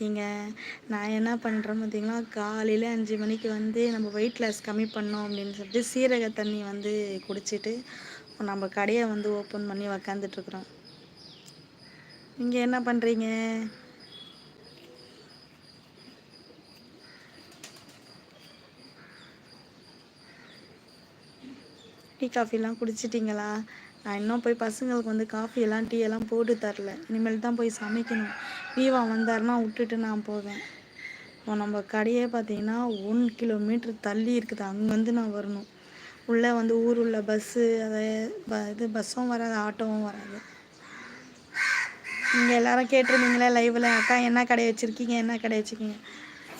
இருக்கீங்க? நான் என்ன பண்ணுறேன் பார்த்தீங்கன்னா காலையில் அஞ்சு மணிக்கு வந்து நம்ம வெயிட் லாஸ் கம்மி பண்ணோம் அப்படின்னு சொல்லிட்டு சீரக தண்ணி வந்து குடிச்சிட்டு நம்ம கடையை வந்து ஓப்பன் பண்ணி உக்காந்துட்ருக்குறோம் நீங்கள் என்ன பண்ணுறீங்க டீ காஃபிலாம் குடிச்சிட்டிங்களா? நான் இன்னும் போய் பசங்களுக்கு வந்து காஃபி எல்லாம் டீ எல்லாம் போட்டு தரல. இனிமேல் தான் போய் சமைக்கணும். வீவா வந்தாருன்னா விட்டுட்டு நான் போவேன். இப்போ நம்ம கடையே பார்த்தீங்கன்னா ஒன் கிலோமீட்டர் தள்ளி இருக்குது. அங்கேருந்து நான் வரணும். உள்ளே வந்து ஊர் உள்ள பஸ்ஸு அதை ப இது பஸ்ஸும் வராது ஆட்டோவும் வராது. நீங்கள் எல்லாரும் கேட்டிருந்தீங்களே லைவில் அக்கா என்ன கடை வச்சுருக்கீங்க? என்ன கடை வச்சுருக்கீங்க?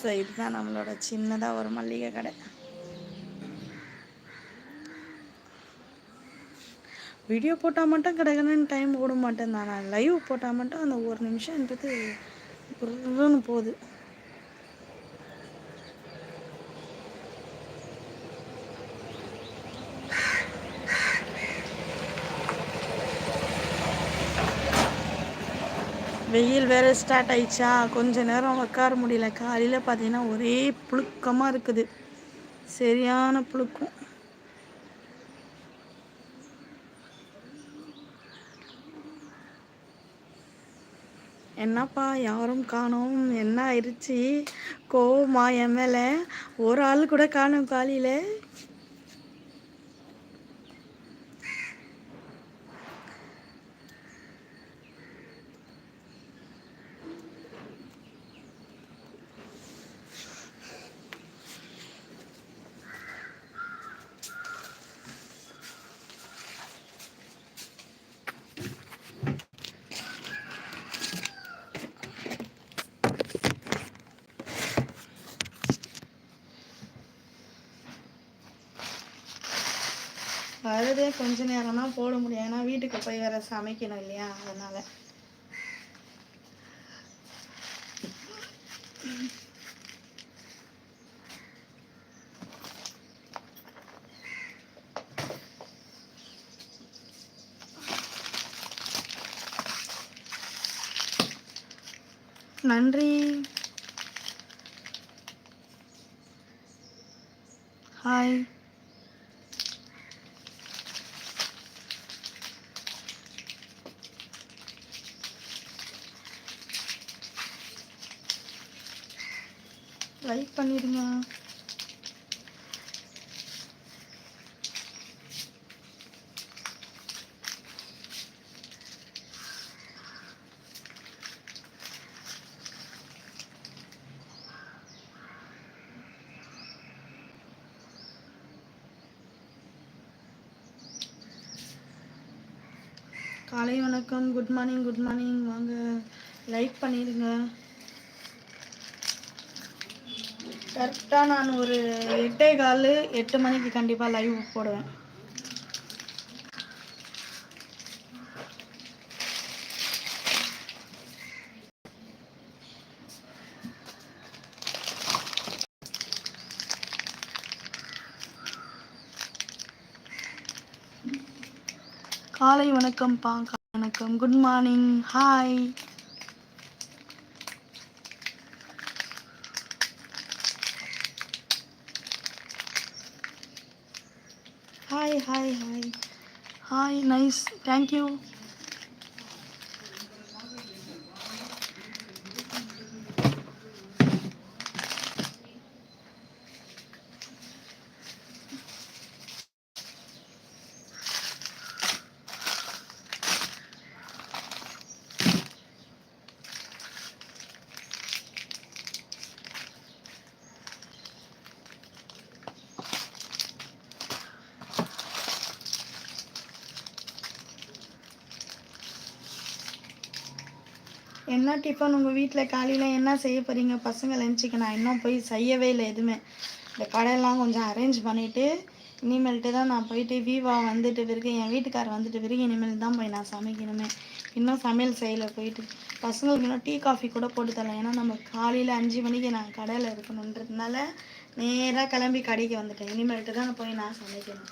ஸோ இதுதான் நம்மளோட சின்னதாக ஒரு மல்லிகை கடை. வீடியோ போட்டால் மட்டும் கிடைக்கணும்னு டைம் ஓட மாட்டேன் நான் லைவ் போட்டால் மட்டும் அந்த ஒரு நிமிஷம்ன்றது ஒருன்னு போகுது. வெயில் வேறு ஸ்டார்ட் ஆயிடுச்சா? கொஞ்ச நேரம் உட்கார முடியல. காலையில் பார்த்தீங்கன்னா ஒரே புழுக்கமாக இருக்குது. சரியான புழுக்கம். என்னப்பா யாரும் காணோம். என்ன ஆயிடுச்சு கோவமா என் மேலே? ஒரு ஆள் கூட காணும் காலையில். வருதே கொஞ்ச நேரம் தான் போட முடியும். ஏன்னா வீட்டுக்கு போய் வேற சமைக்கணும் இல்லையா? அதனால. நன்றி. ஹாய் லைக் பண்ணிடுங்க. காலை வணக்கம். குட் மார்னிங் குட் மார்னிங் வாங்க. லைக் பண்ணிடுங்க. கரெக்டாக நான் ஒரு எட்டே கால் எட்டு மணிக்கு கண்டிப்பாக லைவ் போடுவேன். காலை வணக்கம் பா வணக்கம். Good morning hi hi hi hi hi nice thank you என்ன டிஃபன் உங்கள் வீட்டில் காலையில் என்ன செய்ய போகிறீங்க பசங்க லஞ்சுக்கு நான் இன்னும் போய் செய்யவே இல்லை எதுவுமே. இந்த கடையெல்லாம் கொஞ்சம் அரேஞ்ச் பண்ணிவிட்டு இனிமேல்ட்டு தான் நான் போயிட்டு வீவா வந்துட்டு பிறகு என் வீட்டுக்கார் வந்துட்டு பிறகு இனிமேல் தான் போய் நான் சமைக்கணுமே. இன்னும் சமையல் செய்யலை போயிட்டு. பசங்களுக்கு இன்னும் டீ காஃபி கூட போட்டு தரலாம். ஏன்னா நம்ம காலையில் அஞ்சு மணிக்கு நான் கடையில் இருக்கணுன்றதுனால நேராக கிளம்பி கடைக்கு வந்துட்டேன். இனிமேல்ட்டு தான் போய் நான் சமைக்கணும்.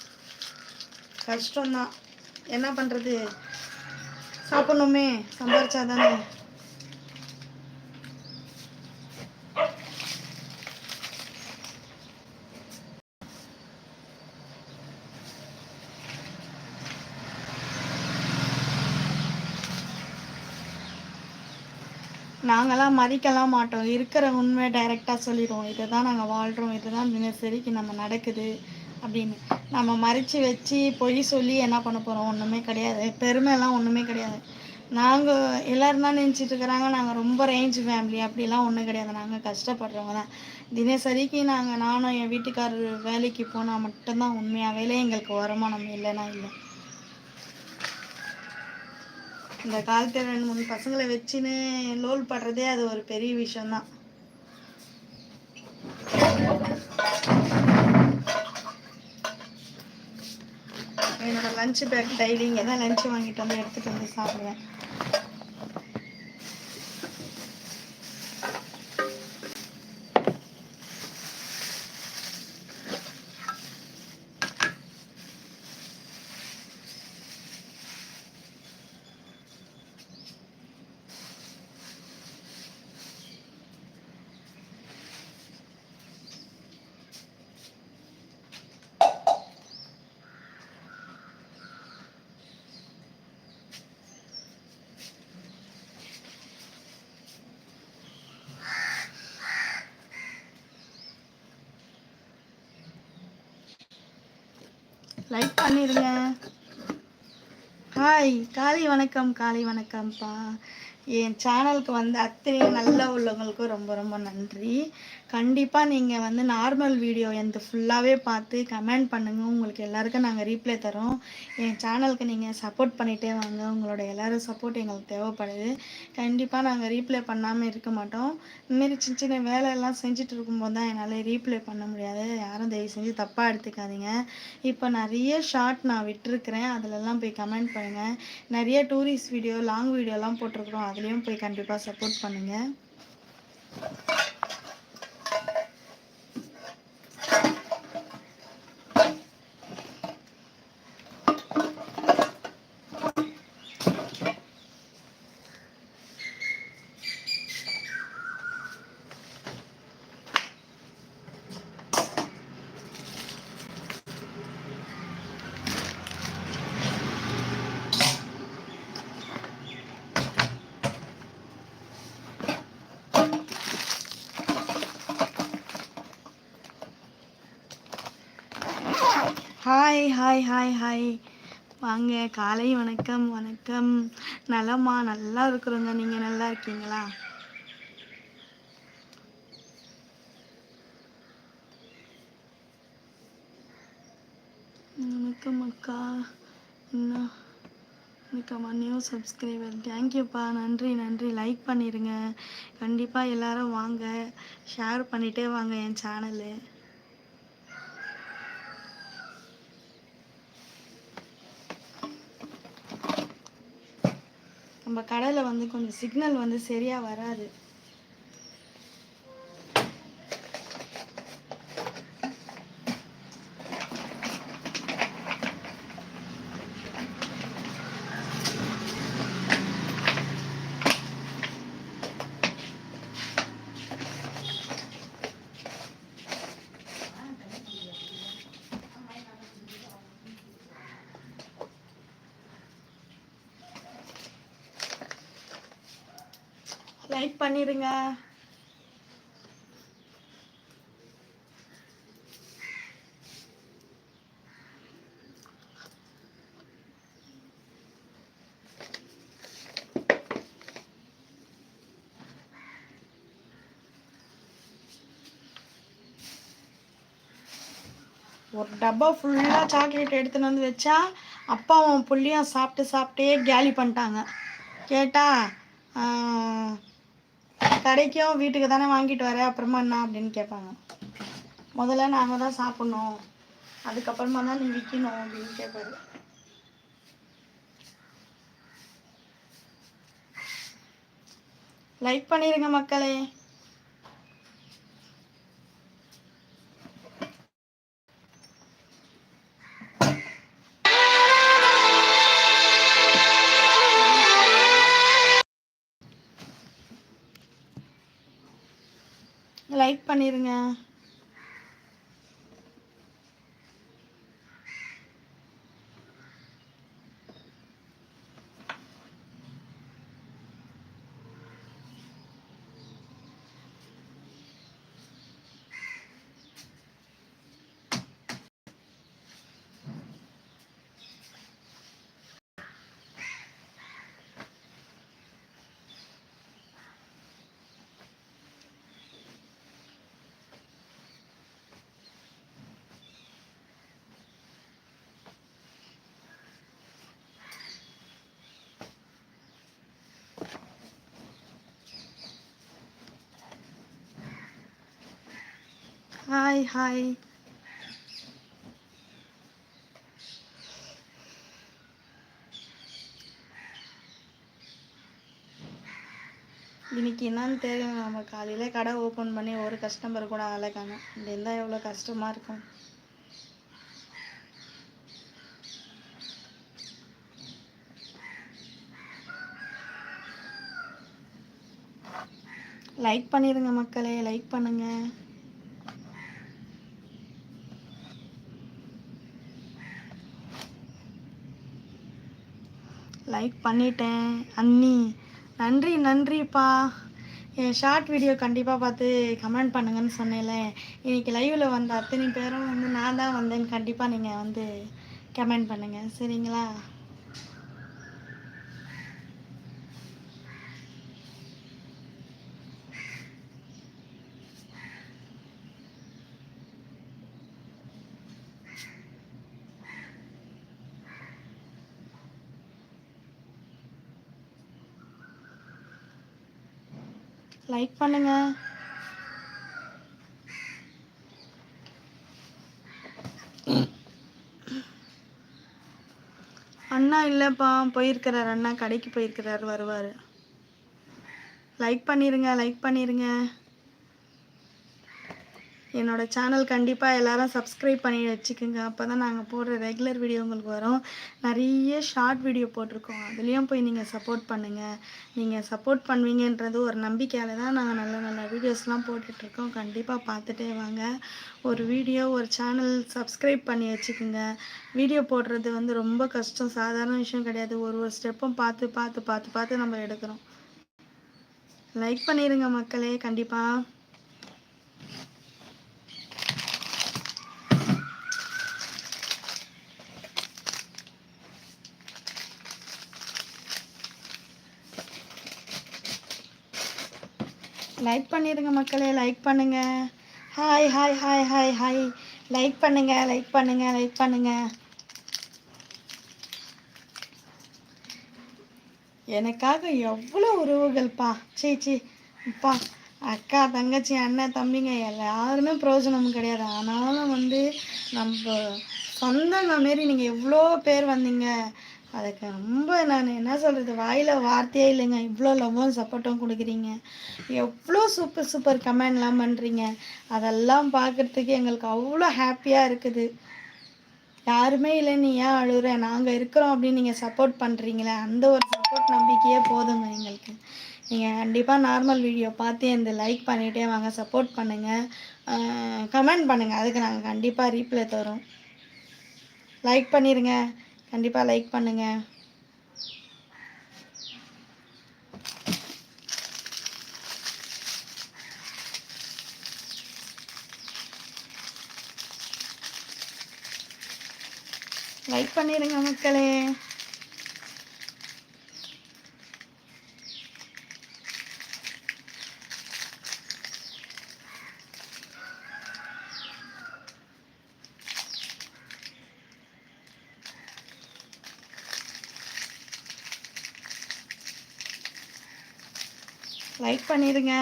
கஷ்டம்தான். என்ன பண்ணுறது சாப்பிட்ணுமே. சம்பாரிச்சா தானே நாங்களாம் மதிக்கலாம் மாட்டோம். இருக்கிற உண்மையை டைரெக்டாக சொல்லிடுவோம். இதை தான் நாங்கள் வாழ்கிறோம் இதுதான் தினசரிக்கு நம்ம நடக்குது அப்படின்னு. நம்ம மறைச்சி வச்சு பொய் சொல்லி என்ன பண்ண போகிறோம் ஒன்றுமே கிடையாது. பெருமைலாம் ஒன்றுமே கிடையாது. நாங்கள் எல்லோரும் தான் நினச்சிட்டு இருக்கிறாங்க. நாங்கள் ரொம்ப ரேஞ்ச் ஃபேமிலி அப்படிலாம் ஒன்றும் கிடையாது. நாங்கள் கஷ்டப்படுறவங்க தான். தினசரிக்கு நாங்கள் நானும் என் வீட்டுக்காரர் வேலைக்கு போனால் மட்டும்தான் உண்மையாகவே எங்களுக்கு வருமானம் இல்லைன்னா இல்லை. இந்த காலத்தில் ரெண்டு மூணு பசங்களை வச்சுன்னு லோல் படுறதே அது ஒரு பெரிய விஷயம்தான். என்னோட லஞ்ச் பேக் டெய்லி இங்கே தான் லஞ்ச் வாங்கிட்டு வந்து எடுத்துகிட்டு வந்து சாப்பிடுவேன் லைக் பண்ணிடுங்க ஹாய் காலை வணக்கம் காலை வணக்கம்ப்பா. என் சேனலுக்கு வந்து அத்தனை நல்ல உள்ளவங்களுக்கும் ரொம்ப ரொம்ப நன்றி. கண்டிப்பாக நீங்கள் வந்து நார்மல் வீடியோ எந்த ஃபுல்லாகவே பார்த்து கமெண்ட் பண்ணுங்கள் உங்களுக்கு எல்லாருக்கும் நாங்கள் ரீப்ளை தரோம். என் சேனலுக்கு நீங்கள் சப்போர்ட் பண்ணிகிட்டே வாங்க. உங்களோட எல்லோரும் சப்போர்ட் எங்களுக்கு தேவைப்படுது. கண்டிப்பாக நாங்கள் ரீப்ளை பண்ணாமல் இருக்க மாட்டோம். இதுமாரி சின்ன சின்ன வேலையெல்லாம் செஞ்சுட்டு இருக்கும்போது தான் என்னால் ரீப்ளை பண்ண முடியாது. யாரும் தயவு செஞ்சு தப்பாக எடுத்துக்காதீங்க. இப்போ நிறைய ஷார்ட் நான் விட்டுருக்குறேன். அதிலெல்லாம் போய் கமெண்ட் பண்ணுங்கள் நிறைய டூரிஸ்ட் வீடியோ லாங் வீடியோலாம் போட்டிருக்குறோம். அதுலேயும் போய் கண்டிப்பாக சப்போர்ட் பண்ணுங்கள் ஹாய் ஹாய் ஹாய் வாங்க காலை வணக்கம் வணக்கம். நலமா நல்லா இருக்கிறோங்க. நீங்கள் நல்லா இருக்கீங்களா? வணக்கம் அக்கா. என்ன வணக்கம்மா நியூ சப்ஸ்கிரைபர் தேங்க்யூப்பா நன்றி நன்றி. லைக் பண்ணிடுங்க கண்டிப்பாக எல்லாரும் வாங்க. ஷேர் பண்ணிகிட்டே வாங்க என் சேனலு நம்ம கடையில் வந்து கொஞ்சம் சிக்னல் வந்து சரியாக வராது. லைக் பண்ணிடுங்க ஒரு டப்பா ஃபுல்லாக சாக்லேட் எடுத்துன்னு வந்து வச்சா அப்பாவும் புள்ளியும் சாப்பிட்டு சாப்பிட்டே கேலி பண்ணிட்டாங்க. கேட்டா கடைக்கும் வீட்டுக்கு தானே வாங்கிட்டு வர? அப்புறமா என்ன அப்படின்னு கேட்பாங்க. முதல்ல நாங்கள் தான் சாப்பிட்ணும். அதுக்கப்புறமா தான் நீ விற்கணும் அப்படின்னு கேட்பாரு. லைக் பண்ணிடுங்க மக்களே. பண்ணிடுங்க ஹாய் ஹாய் இன்னைக்கு என்னன்னு தெரியும் நம்ம காலையில் கடை ஓப்பன் பண்ணி ஒரு கஸ்டமர் கூட ஆளை காணும் இப்படி இருந்தால் எவ்வளோ கஷ்டமாக இருக்கும். லைக் பண்ணிடுங்க மக்களே லைக் பண்ணுங்க. லைக் பண்ணிட்டேன். அண்ணி நன்றி நன்றிப்பா. என் ஷார்ட் வீடியோ கண்டிப்பாக பார்த்து கமெண்ட் பண்ணுங்கன்னு சொன்னேன்ல. இன்றைக்கி லைவில் வந்த அத்தனை பேரும் வந்து நான் தான் வந்தேன்னு கண்டிப்பாக நீங்கள் வந்து கமெண்ட் பண்ணுங்கள் சரிங்களா? லைக் பண்ணுங்க. அண்ணா இல்லைப்பா போயிருக்கிறார் அண்ணா. கடைக்கு போயிருக்கிறார் வருவார். லைக் பண்ணிடுங்க லைக் பண்ணிடுங்க என்னோட சேனல் கண்டிப்பாக எல்லாரும் சப்ஸ்கிரைப் பண்ணி வச்சுக்கோங்க. அப்போ தான் நாங்கள் போடுற ரெகுலர் வீடியோ உங்களுக்கு வரும். நிறைய ஷார்ட் வீடியோ போட்டிருக்கோம். அதுலேயும் போய் நீங்கள் சப்போர்ட் பண்ணுங்கள் நீங்கள் சப்போர்ட் பண்ணுவீங்கன்றது ஒரு நம்பிக்கையால் தான் நாங்கள் நல்ல நல்ல வீடியோஸ்லாம் போட்டுட்ருக்கோம் கண்டிப்பாக பார்த்துட்டே வாங்க. ஒரு வீடியோ ஒரு சேனல் சப்ஸ்கிரைப் பண்ணி வச்சுக்கோங்க. வீடியோ போடுறது வந்து ரொம்ப கஷ்டம். சாதாரண விஷயம் கிடையாது. ஒரு ஒரு ஸ்டெப்பும் பார்த்து பார்த்து பார்த்து பார்த்து நம்ம எடுக்கிறோம். லைக் பண்ணிடுங்க மக்களே கண்டிப்பாக லைக் பண்ணிடுங்க மக்களே லைக் பண்ணுங்க. Hi hi hi hi hi like பண்ணுங்க லைக் பண்ணுங்க லைக் பண்ணுங்க. எனக்காக எவ்வளோ உறவுகள்ப்பா. சீ சீ. அப்பா அக்கா தங்கச்சி அண்ணன் தம்பிங்க எல்லாருமே பிரயோஜனம் கிடையாது. ஆனாலும் வந்து நம்ம சொந்தங்க மாரி நீங்கள் எவ்வளோ பேர் வந்தீங்க. அதுக்கு ரொம்ப நான் என்ன சொல்கிறது வாயில் வார்த்தையே இல்லைங்க. இவ்வளோ லவ்வும் சப்போர்ட்டும் கொடுக்குறீங்க. எவ்வளோ சூப்பர் சூப்பர் கமெண்ட்லாம் பண்ணுறீங்க அதெல்லாம் பார்க்குறதுக்கு எங்களுக்கு அவ்வளோ ஹாப்பியாக இருக்குது. யாருமே இல்லை நீ ஏன் அழுகுற நாங்கள் இருக்கிறோம் அப்படின்னு நீங்கள் சப்போர்ட் பண்ணுறீங்களே அந்த ஒரு சப்போர்ட் நம்பிக்கையே போதுங்க எங்களுக்கு. நீங்கள் கண்டிப்பாக நார்மல் வீடியோ பார்த்து இந்த லைக் பண்ணிகிட்டே வாங்க சப்போர்ட் பண்ணுங்கள் கமெண்ட் பண்ணுங்கள் அதுக்கு நாங்கள் கண்டிப்பாக ரீப்ளை தரோம். லைக் பண்ணிடுங்க கண்டிப்பாக லைக் பண்ணுங்கள் லைக் பண்ணிடுங்க மக்களே லைக் பண்ணிடுங்க.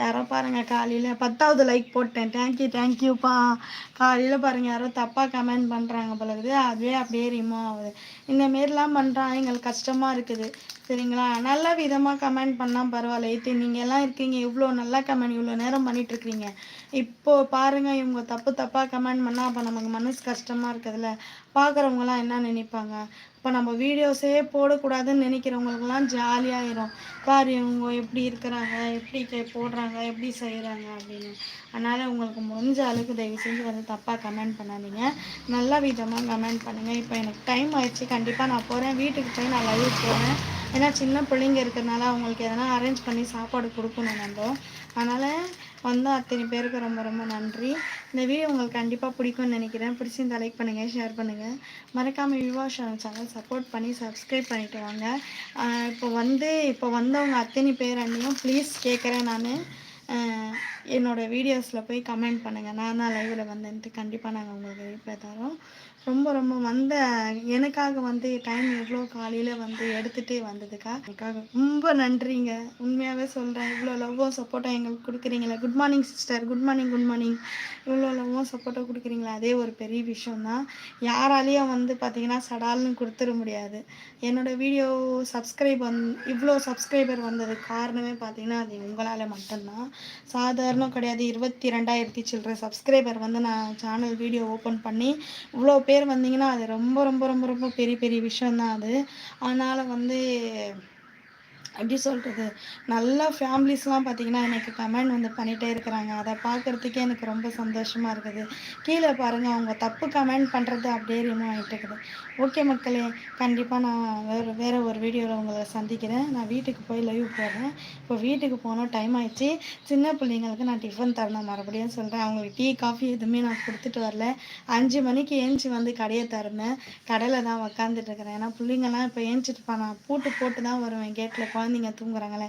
யாரோ பாருங்கள் காலையில் பத்தாவது லைக் போட்டேன். தேங்க்யூ தேங்க்யூப்பா காலையில் பாருங்கள் யாரோ தப்பாக கமெண்ட் பண்ணுறாங்க போல இருக்குது. அதுவே அப்படியே ரிமூவ் ஆகுது. இந்தமாரிலாம் பண்ணுறான் எங்களுக்கு கஷ்டமாக இருக்குது. சரிங்களா? நல்ல விதமாக கமெண்ட் பண்ணால் பரவாயில்ல. ஏற்றி நீங்கள் எல்லாம் இருக்கீங்க இவ்வளோ நல்லா கமெண்ட் இவ்வளோ நேரம் பண்ணிகிட்ருக்கீங்க இப்போது பாருங்கள் இவங்க தப்பு தப்பாக கமெண்ட் பண்ணால் அப்போ நமக்கு மனசு கஷ்டமாக இருக்குதுல்ல. பார்க்குறவங்களாம் என்ன நினைப்பாங்க? இப்போ நம்ம வீடியோஸே போடக்கூடாதுன்னு நினைக்கிறவங்களுக்குலாம் ஜாலியாகிடும் பாரு இவங்க எப்படி இருக்கிறாங்க எப்படி போடுறாங்க எப்படி செய்கிறாங்க அப்படின்னு. அதனால் உங்களுக்கு முடிஞ்ச அளவுக்கு தயவு செஞ்சு வந்து தப்பாக கமெண்ட் பண்ணாதீங்க. நல்ல விதமாக கமெண்ட் பண்ணுங்கள் இப்போ எனக்கு டைம் ஆயிடுச்சு. கண்டிப்பாக நான் போகிறேன் வீட்டுக்கு போய் நான் லைவ் போகிறேன் ஏன்னா சின்ன பிள்ளைங்க இருக்கிறனால அவங்களுக்கு எதனா அரேஞ்ச் பண்ணி சாப்பாடு கொடுக்கணும் நம்ம. அதனால் வந்து அத்தனை பேருக்கு ரொம்ப ரொம்ப நன்றி. இந்த வீடியோ உங்களுக்கு கண்டிப்பாக பிடிக்கும்னு நினைக்கிறேன். பிடிச்சிருந்தா லைக் பண்ணுங்கள் ஷேர் பண்ணுங்கள் மறக்காமல் விவா சேனல் சப்போர்ட் பண்ணி சப்ஸ்கிரைப் பண்ணிட்டு வாங்க. இப்போ வந்து இப்போ வந்தவங்க அத்தனை பேர் அண்ணியும் ப்ளீஸ் கேட்குறேன் நான். என்னோடய வீடியோஸில் போய் கமெண்ட் பண்ணுங்கள் நான் தான் லைவில் வந்தேன்ட்டு கண்டிப்பாக நாங்கள் உங்களுக்கு ரிப்ளை தரோம். ரொம்ப ரொம்ப வந்த எனக்காக வந்து டைம் எவ்வளோ காலையில் வந்து எடுத்துகிட்டே வந்ததுக்கா? எனக்காக ரொம்ப நன்றிங்க. உண்மையாகவே சொல்கிறேன் இவ்வளோ லவ்வும் சப்போர்ட்டும் எங்களுக்கு கொடுக்குறீங்களே. Good morning sister good morning good morning இவ்வளோ லவ்வும் சப்போர்ட்டும் கொடுக்குறீங்களா. அதே ஒரு பெரிய விஷயம்தான். யாராலையும் வந்து பார்த்திங்கன்னா சடால்னு கொடுத்துட முடியாது. என்னோடய வீடியோ சப்ஸ்கிரைப் வந் இவ்வளோ சப்ஸ்கிரைபர் வந்ததுக்கு காரணமே பார்த்திங்கன்னா அது உங்களால் மட்டும்தான். சாதாரணம் கிடையாது. இருபத்தி ரெண்டாயிரத்தி சில்லற சப்ஸ்கிரைபர் வந்து நான் சேனல் வீடியோ ஓப்பன் பண்ணி இவ்வளோ பேர் வந்தீங்கன்னா அது ரொம்ப ரொம்ப ரொம்ப ரொம்ப பெரிய பெரிய விஷயந்தான் அது. அதனால் வந்து எப்படி சொல்கிறது நல்லா ஃபேமிலிஸ்லாம் பார்த்திங்கன்னா எனக்கு கமெண்ட் வந்து பண்ணிகிட்டே இருக்கிறாங்க. அதை பார்க்குறதுக்கே எனக்கு ரொம்ப சந்தோஷமாக இருக்குது. கீழே பாருங்கள் அவங்க தப்பு கமெண்ட் பண்ணுறது அப்படியே ரிமூவ் ஆகிட்டு இருக்குது. ஓகே மக்களே கண்டிப்பாக நான் வேறு வேறு ஒரு வீடியோவில் உங்களை சந்திக்கிறேன். நான் வீட்டுக்கு போய் லைவ் போடுறேன். இப்போ வீட்டுக்கு போனோம் டைம் ஆயிடுச்சு. சின்ன பிள்ளைங்களுக்கு நான் டிஃபன் தரணும் மறுபடியும் சொல்கிறேன் அவங்களுக்கு டீ காஃபி எதுவுமே நான் கொடுத்துட்டு வரல. அஞ்சு மணிக்கு ஏஞ்சி வந்து கடையை திறந்தேன். கடையில் தான் உக்காந்துட்டு இருக்கிறேன். ஏன்னா பிள்ளைங்கள்லாம் இப்போ ஏஞ்சிட்டு நான் பூட்டு போட்டு தான் வருவேன் கேட்டில் குழந்தைங்க தூங்குறாங்களே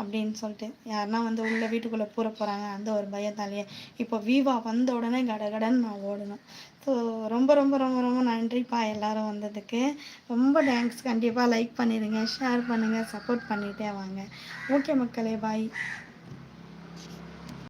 அப்படின்னு சொல்லிட்டு யாருன்னா வந்து உள்ள வீட்டுக்குள்ளே பூர போகிறாங்க அந்த ஒரு பயத்தாலேயே. இப்போ வீவா வந்த உடனே கடகடன்னு நான் ஓடணும். ஸோ ரொம்ப ரொம்ப ரொம்ப ரொம்ப நன்றிப்பா எல்லாரும் வந்ததுக்கு. ரொம்ப தேங்க்ஸ் கண்டிப்பாக லைக் பண்ணிடுங்க ஷேர் பண்ணுங்கள் சப்போர்ட் பண்ணிகிட்டே வாங்க. ஓகே மக்களே பாய்